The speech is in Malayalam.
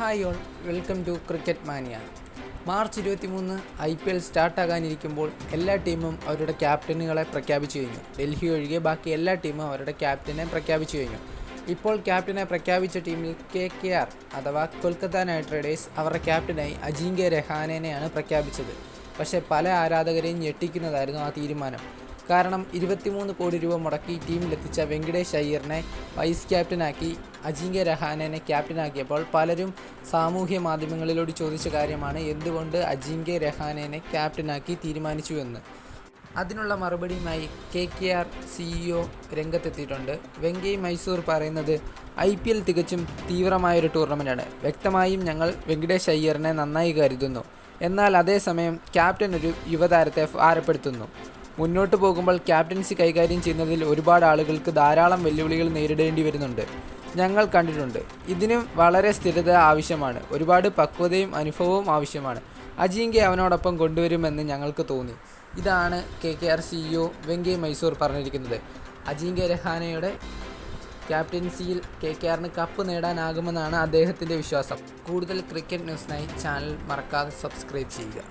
Hi all welcome to cricket mania. March ഇരുപത്തി മൂന്ന് ഐ പി എൽ സ്റ്റാർട്ടാകാനിരിക്കുമ്പോൾ എല്ലാ ടീമും അവരുടെ ക്യാപ്റ്റനുകളെ പ്രഖ്യാപിച്ചു കഴിഞ്ഞു. ഡൽഹി ഒഴികെ ബാക്കി എല്ലാ ടീമും അവരുടെ ക്യാപ്റ്റനെ പ്രഖ്യാപിച്ചു കഴിഞ്ഞു. ഇപ്പോൾ ക്യാപ്റ്റനെ പ്രഖ്യാപിച്ച ടീമിൽ കെ കെ ആർ അഥവാ കൊൽക്കത്ത നൈറ്റ് റൈഡേഴ്സ് അവരുടെ ക്യാപ്റ്റനായി അജിങ്ക്യ രഹാനേനെയാണ് പ്രഖ്യാപിച്ചത്. പക്ഷേ പല ആരാധകരെയും ഞെട്ടിക്കുന്നതായിരുന്നു ആ തീരുമാനം. കാരണം ഇരുപത്തിമൂന്ന് കോടി രൂപ മുടക്കി ടീമിലെത്തിച്ച വെങ്കടേഷ് അയ്യറിനെ വൈസ് ക്യാപ്റ്റനാക്കി അജിങ്ക്യ രഹാനെ ക്യാപ്റ്റനാക്കിയപ്പോൾ പലരും സാമൂഹ്യ മാധ്യമങ്ങളിലൂടെ ചോദിച്ച കാര്യമാണ് എന്തുകൊണ്ട് അജിങ്ക്യ രഹാനെ ക്യാപ്റ്റനാക്കി തീരുമാനിച്ചുവെന്ന്. അതിനുള്ള മറുപടിയുമായി കെ കെ ആർ സിഇഒ രംഗത്തെത്തിയിട്ടുണ്ട്. വെങ്കൈ മൈസൂർ പറയുന്നത് ഐ പി എൽ തികച്ചും തീവ്രമായൊരു ടൂർണമെന്റാണ് വ്യക്തമായും ഞങ്ങൾ വെങ്കടേഷ് അയ്യറിനെ നന്നായി കരുതുന്നു. എന്നാൽ അതേസമയം ക്യാപ്റ്റൻ ഒരു യുവതാരത്തെ ഭാരപ്പെടുത്തുന്നു. മുന്നോട്ട് പോകുമ്പോൾ ക്യാപ്റ്റൻസി കൈകാര്യം ചെയ്യുന്നതിൽ ഒരുപാട് ആളുകൾക്ക് ധാരാളം വെല്ലുവിളികൾ നേരിടേണ്ടി വരുന്നുണ്ട്. ഞങ്ങൾ കണ്ടിട്ടുണ്ട്. ഇതിന് വളരെ സ്ഥിരത ആവശ്യമാണ്. ഒരുപാട് പക്വതയും അനുഭവവും ആവശ്യമാണ്. അജിങ്കെ അവനോടൊപ്പം കൊണ്ടുവരുമെന്ന് ഞങ്ങൾക്ക് തോന്നി. ഇതാണ് K K R CEO Venky Mysore പറഞ്ഞിരിക്കുന്നത്. അജിങ്കെ രഹാനയുടെ ക്യാപ്റ്റൻസിയിൽ കെ കെ ആറിന് കപ്പ് നേടാനാകുമെന്നാണ് അദ്ദേഹത്തിന്റെ വിശ്വാസം. കൂടുതൽ ക്രിക്കറ്റ് ന്യൂസിനായി ചാനൽ മറക്കാതെ സബ്സ്ക്രൈബ് ചെയ്യുക.